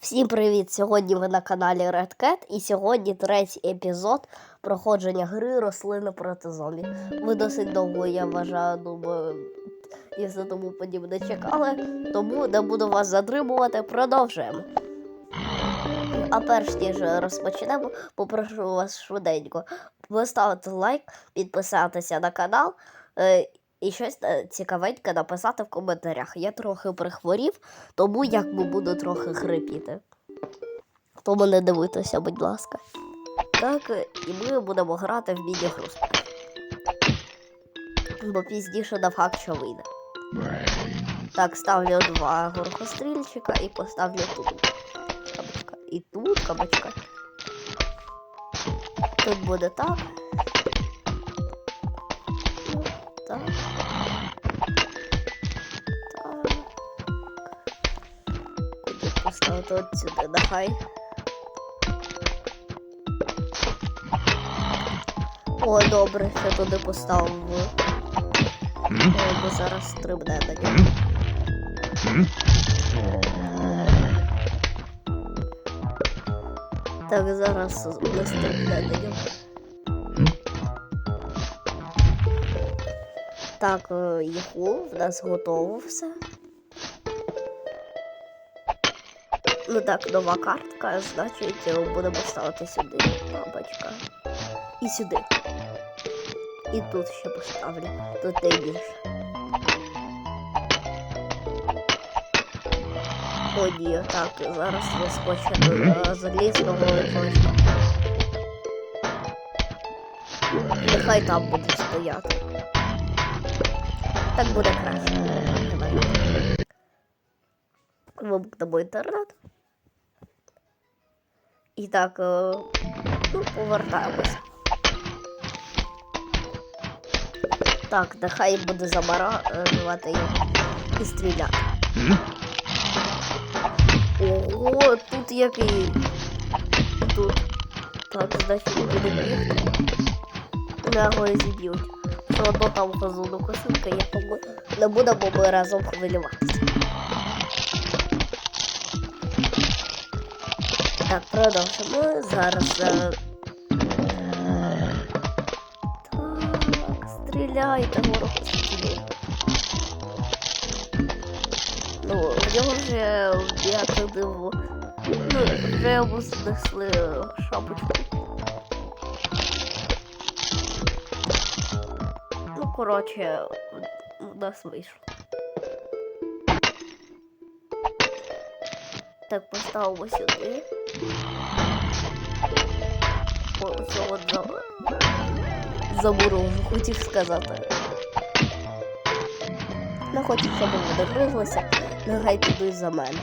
Всім привіт! Сьогодні ви на каналі Red Cat і сьогодні третій епізод проходження гри рослини проти зомбі. Ви досить довго, я вважаю, думаю, і все тому подібне чекали, тому не буду вас затримувати, продовжуємо. А перш ніж розпочнемо, попрошу вас швиденько поставити лайк, підписатися на канал. І щось е, цікавеньке написати в коментарях. Я трохи прихворів, тому якби буду трохи хрипіти. Тому не дивитися, будь ласка. Так, е, і ми будемо грати в міні-гру. Бо пізніше на факт, що вийде. Так, ставлю два горохострільчика і поставлю тут кабачка. І тут кабачка. Тут буде. Так. Так. Поставити от сюди, нехай. О, добре, що туди поставив. Бо зараз стрибне нього. Так, зараз не стрибне на нього. Так, е, їху, в нас готово все. Ну так, нова картка, значить, е, будемо ставити сюди бабочка. І сюди. І тут ще поставлю. Тут найбільше. О, ні, так, зараз вискочить е, залізного точка. Нехай там буде стояти. Так буде краще. Давай. Вимкнемо інтернет. І так, е, ну, повертаємось. Так, нехай буде замарати його і стріляти. Ого, тут який. Тут. Так, значить буде бігти. Мене його і зіб'ють. Все одно там газону косинка, я не будемо ми разом хвилюватися. Так, продовжимо. Зараз. е, Так, стріляйте, ворог стріляє. Ну, в нього вже я туди в... Ну, вже йому знесли шапочку. Ну, коротше, у нас вийшло. Так, поставимо сюди. О, це от за... хотів сказати. Не хочу, щоб вони гризлися, нехай підуть за мене.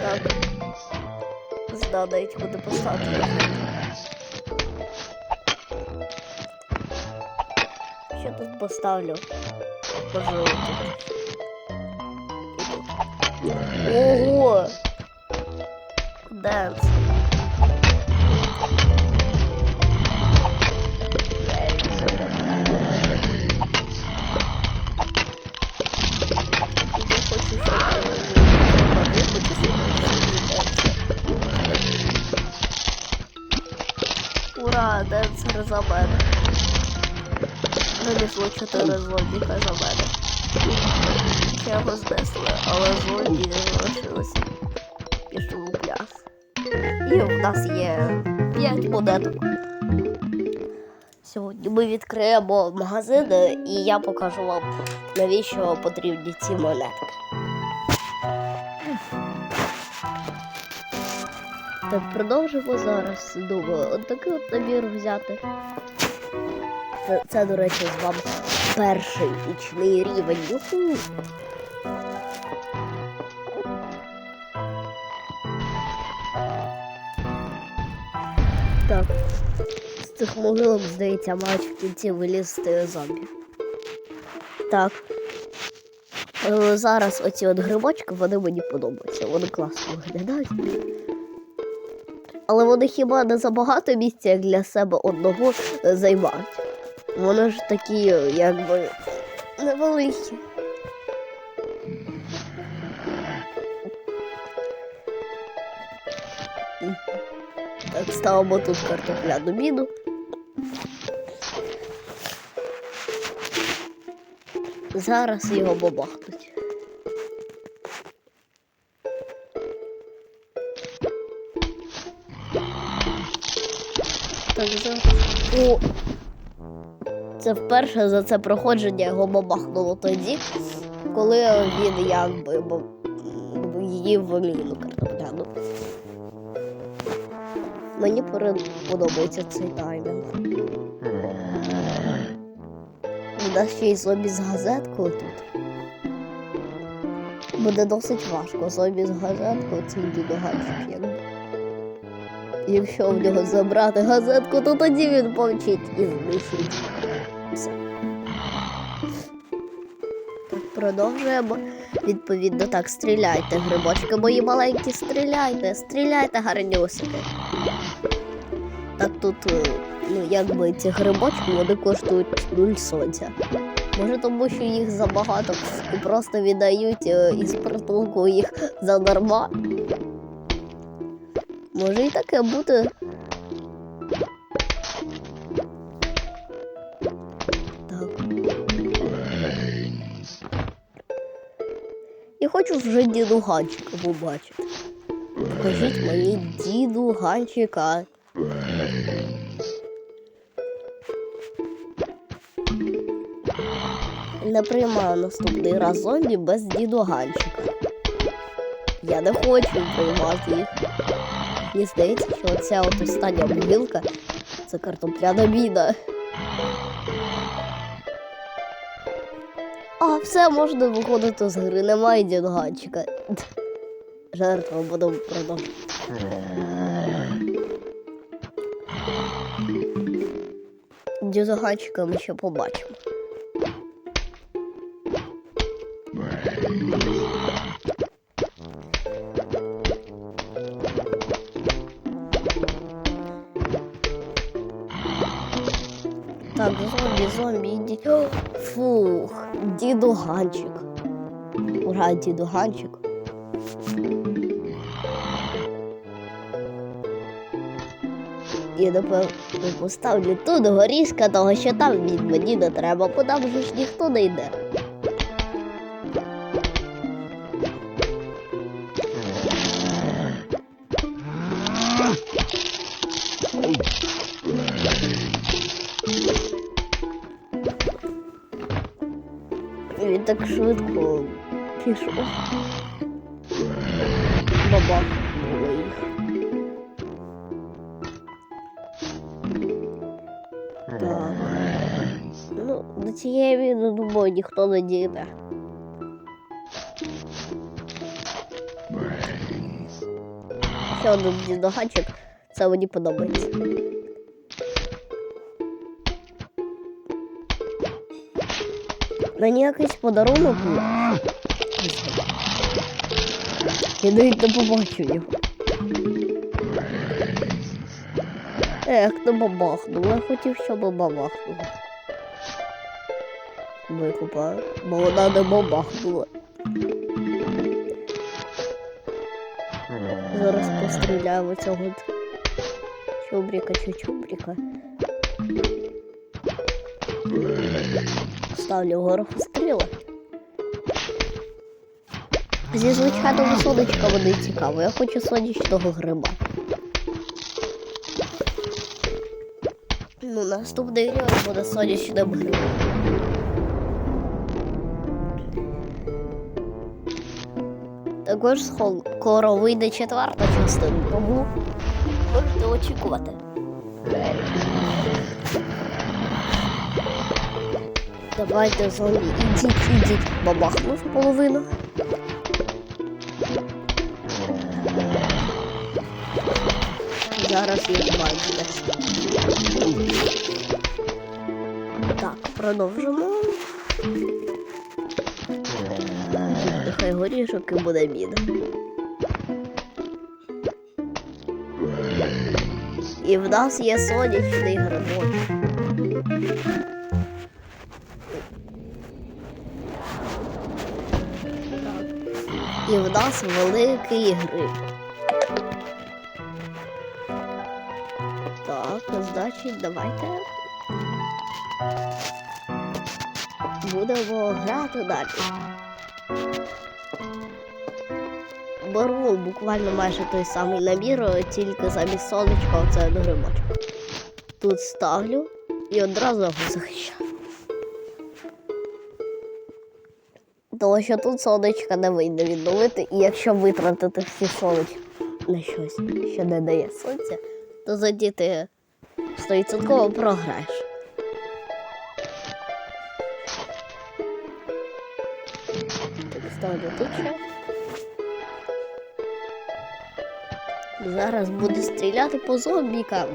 Так. Знаю навіть куди поставити. Що тут поставлю? Тут. Ого! Щоб Ура, денсер за мене. Винесло чотири зомбіка за мене. Ще його знесли, але зомбі не залишилося. Пішов у пляс. І в нас є 5 монеток. Сьогодні ми відкриємо магазин і я покажу вам, навіщо потрібні ці монетки. Так, продовжимо зараз. Думаю, от такий от набір взяти. Це, це, до речі, з вами перший нічний рівень. Юху! Так. З цих могилок, здається, мають в кінці вилізти зомбі. Так. Е, Зараз оці от грибочки, вони мені подобаються. Вони класно виглядають. Але вони хіба не забагато місця як для себе одного е, займають. Вони ж такі, якби, невеликі. Так, ставимо тут картопляну міну. Зараз його бабахнуть. Так, зараз. О! Це вперше за це проходження його бабахнуло тоді, коли він якби їв міну картопляну. Мені подобається цей таймінг. У нас ще й зомбі з газеткою тут. Буде досить важко зомбі з газеткою цей дідогальчик якби. Якщо в нього забрати газетку, то тоді він помчить і знищить. Все. Продовжуємо. Відповідно, так, стріляйте, грибочки мої маленькі, стріляйте, стріляйте, гарнюсики. Так тут, е, ну, якби ці грибочки, вони коштують 0 сонця. Може, тому що їх забагато і просто віддають е, із притулку їх задарма. Може і таке бути. Хочу вже діду Ганчика побачити. Покажіть мені діду Ганчика. Не приймаю наступний раз зомбі без діду Ганчика. Я не хочу приймати їх. Мені здається, що оця от остання могилка це картопляна біда. А, все, можна виходити з гри, немає дідганчика. Жертва буду продам. Дідганчика ми ще побачимо. Зомбі, зомбі, ідіть. Фух, діду Ганчик. Ура, дідуганчик. І напевно поставлю тут горішка, того що там від мені не треба, бо там вже ж ніхто не йде. Так швидко пішов. Бабах було їх. Так. Ну, до цієї війни, думаю, ніхто не дійде. Ще один дідогачик, це мені подобається. Мені якийсь подарунок. є. Я навіть не побачив його. Ех, не бабахнуло. Я хотів, щоб бабахнуло. Викупаю, бо вона не бабахнула. Зараз постріляємо цього чубрика чи чубрика. Ставлю горохостріла. Зі звичайного сонечка вони цікаво. Я хочу сонячного гриба. Ну, наступний рівень буде сонячним грибом. Також скоро вийде четверта частина, тому можете очікувати. Давайте зомбі, ідіть, ідіть, бабахнув половину. Зараз їх бачите. Так, продовжимо. Нехай горішок і буде міна. І в нас є сонячний грибок. В нас великий гриб. Так, значить, давайте. Будемо грати далі. Беру буквально майже той самий набір, тільки замість сонечка оце один грибочок. Тут ставлю і одразу його захищаю. Тому що тут сонечка не вийде відновити, і якщо витратити всі сонечка на щось, що не дає сонця, то тоді ти 100% програєш. Так, ставлю тут ще. Зараз буде стріляти по зомбікам.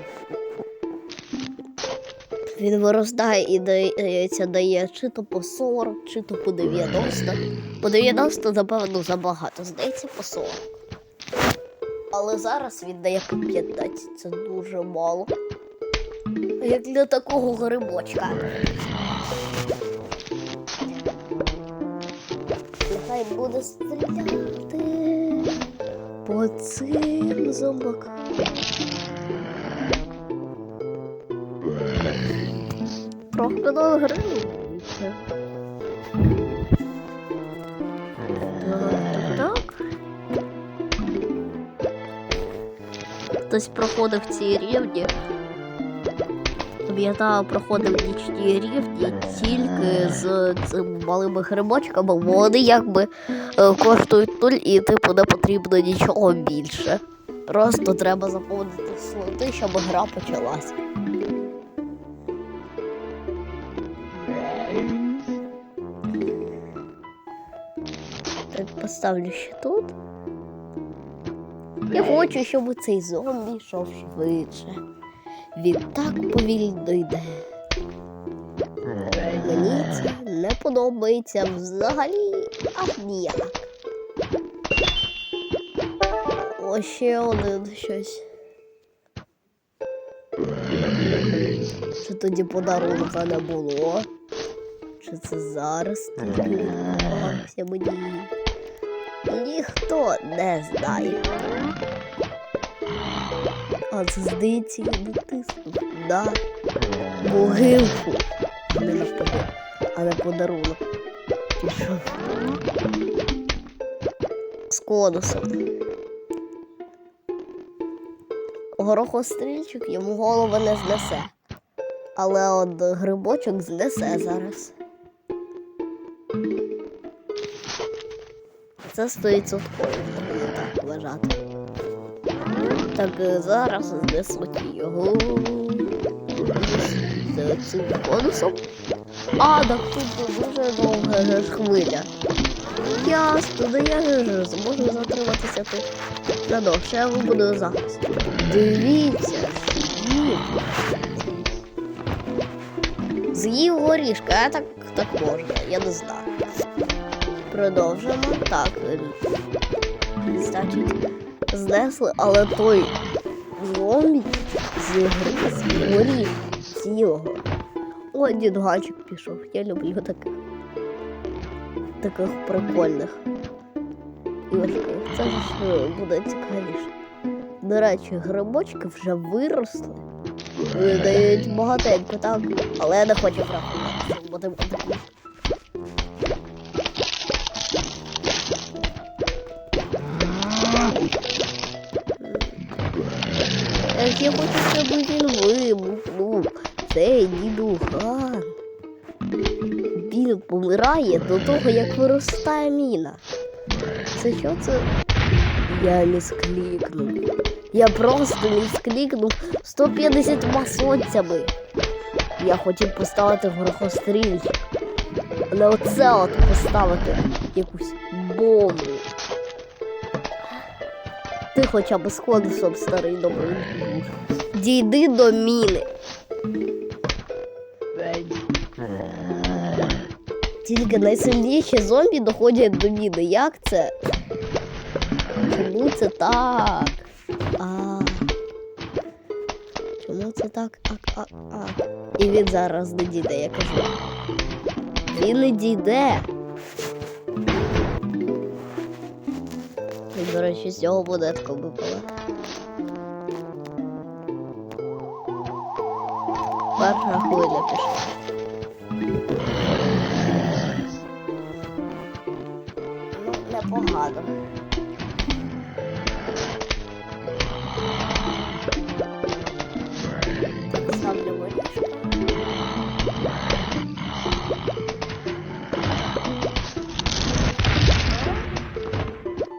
Він виростає і дається дає чи то по 40, чи то по 90. По 90, напевно, забагато. Здається, по 40. Але зараз він дає по 15. Це дуже мало. Як для такого грибочка. Нехай буде стріляти по цим зомбакам. Проходу гри. Так. Хтось проходив ці рівні. Пам'ятаю, проходив нічні рівні тільки з цим малими грибочками, бо вони якби е, коштують нуль і типу не потрібно нічого більше. Просто треба заповнити слоти, щоб гра почалась. Поставлю ще тут. Я хочу, щоб цей зомбі йшов швидше. Він так повільно йде. Мені це не подобається взагалі аж ніяк. Ось ще один щось. Чи тоді подарунка не було? Чи це зараз відбувався мені? Ніхто не знає. А здається, я натиснув на могилку. Не навпаки, а не подарунок. Пішов. З конусом. Горохострільчик йому голову не знесе. Але от грибочок знесе зараз. Це 100% можна так вважати. Так е, зараз знесуть його з цим конусом. А, так тут дуже довга хвиля. Ясно, да я ж зможу затриматися тут. Надовше я буду захист. Дивіться, з'їв. З'їв горішка, а так, так можна, я не знаю. Продовжимо. Так. е, Значить, знесли, але той зомбі зігриз горіх цілого. О, дідгачик пішов. Я люблю таких. Таких прикольних. Іграшків. Це ж е, буде цікавіше. До речі, грибочки вже виросли. Вони дають багатенько, так? Але я не хочу врахувати, бо Я хочу, щоб він вибухнув. Цей дідуган. Він помирає до того, як виростає міна. Це що це? Я місклікнув. Я просто місклікнув 150 сонцями. Я хотів поставити горохострільчик. Але оце от поставити якусь бомбу. Ти хоча б з конусом старий добрий. Дійди до міни. Тільки найсильніші зомбі доходять до міни. Як це? Чому це так? А. Чому це так? А, а, а. І він зараз не дійде, я кажу. Він не дійде. До речі, з цього монетка випала. Перша хвиля пішла. Ну, непогано.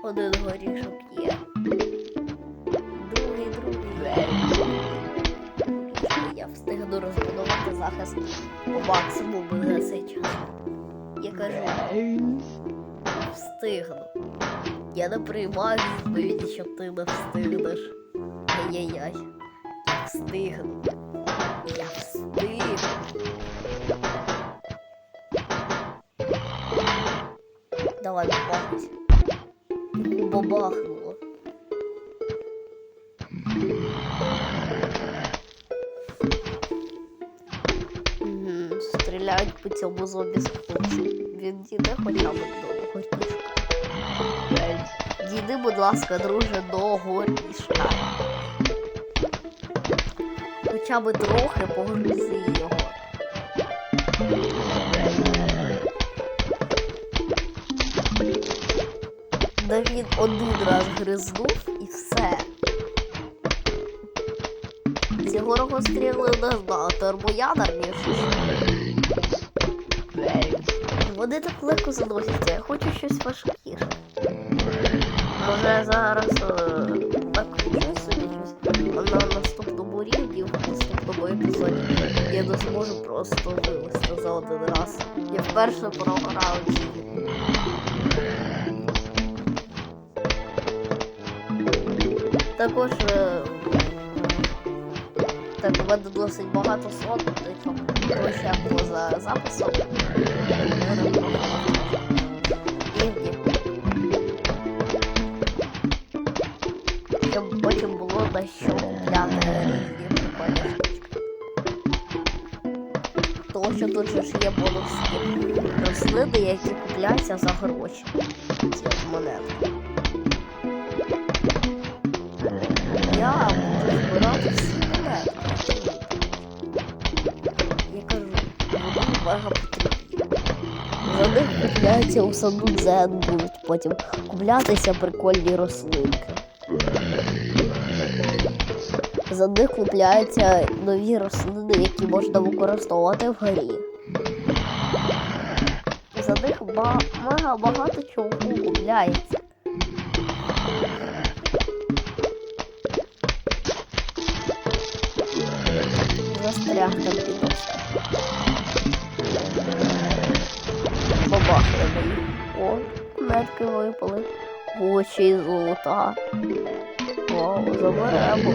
Один горішок є. Другий, другий. Я встигну розбудувати захист по максимуму за час. Я кажу, встигну. Я не приймаю відповіді, що ти не встигнеш. Ай-яй-яй. Я встигну. Я встигну. Давай бабахнись. Бабахнуло. Стріляють по цьому зомбі з хлопцем. Він діде хоча б до горішка. Діди, будь ласка, друже, до горішка. Хоча б трохи погризи його. Да він один раз гризнув і все. Цього рогостріли не знаю, термоядерні чи. Вони так легко заносяться, я хочу щось важкіше. Може я зараз е, так хочу собі щось на наступному рівні, в наступному епізоді я не зможу просто вивести за один раз. Я вперше програв ці. Також е, так, у досить багато сон, причому то ще поза записом. Щоб потім було на що купляти різні прикольні штучки. Тому що тут же ж є бонусні рослини, які купляються за гроші. Ці монетки. Вони. За них купляються у саду дзен будуть потім куплятися прикольні рослинки. За них купляються нові рослини, які можна використовувати в грі. За них мега багато чого купляється. Застряг там О, метки випали. Очі золота. Вау, заберемо.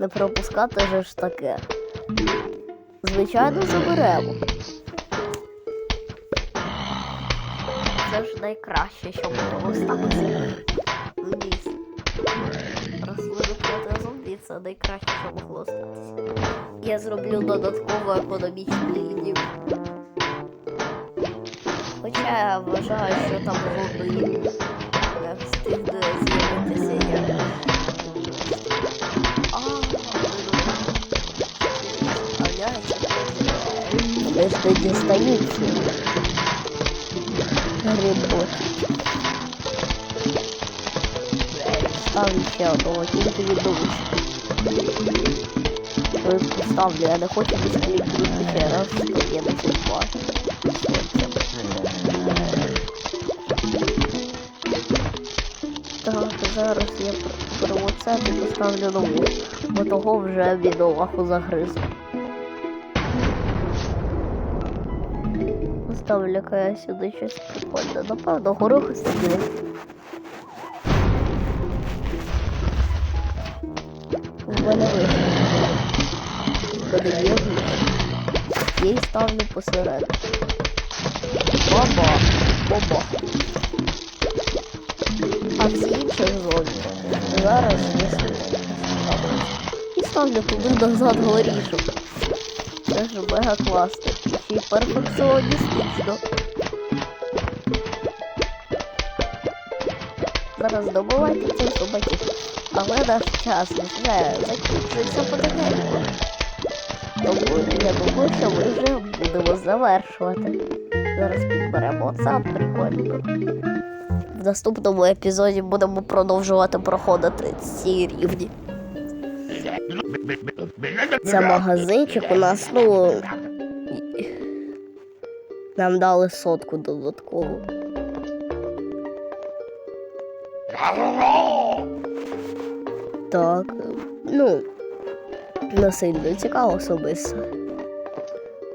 Не пропускати же ж таке. Звичайно, заберемо. Це ж найкраще, що могло статися. Дійсно. Рослини проти зомбі це найкраще, що могло статися. Я зроблю додаткову економічну лінію. Хоча я вважаю, що там зомбі не встигне з'явитися як. А, вони ж не дістаються. Грибочки. Ставлю ще одного, тільки відомість. Поставлю, я не хочу відкликнути ще раз, щоб я не чіпав. Зараз я беру оце і поставлю нову, бо того вже бідолаху загризу. Поставлю-ка я сюди щось прикольне. Напевно, горох сюди. В мене вийшло. Її ставлю посередині. Баба, баба. А всі інші зоні зараз не ставлю. І ставлю туди назад горішок. Це ж мега класно. Ще й перфекціоністично. зараз добивайте цих зубаків. Але наш час вже закінчується потихеньку. Тому я думаю, що ми вже будемо завершувати. Зараз підберемо це прикольно. В наступному епізоді будемо продовжувати проходити ці рівні. Це магазинчик у нас, ну. Нам дали сотку додаткову. Так, ну, не сильно цікаво особисто.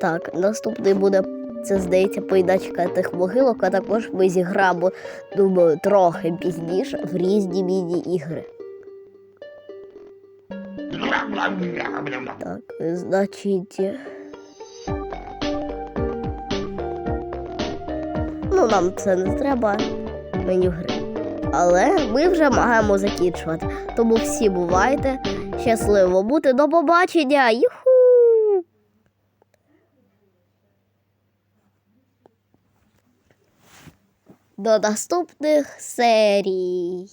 Так, наступний буде, це здається, поїдачка тих могилок, а також ми зіграємо, думаю, трохи пізніше в різні міні-ігри. Так, значить. Ну, нам це не треба меню гри. Але ми вже маємо закінчувати. Тому всі бувайте. Щасливо бути. До побачення! Юху! До наступних серій.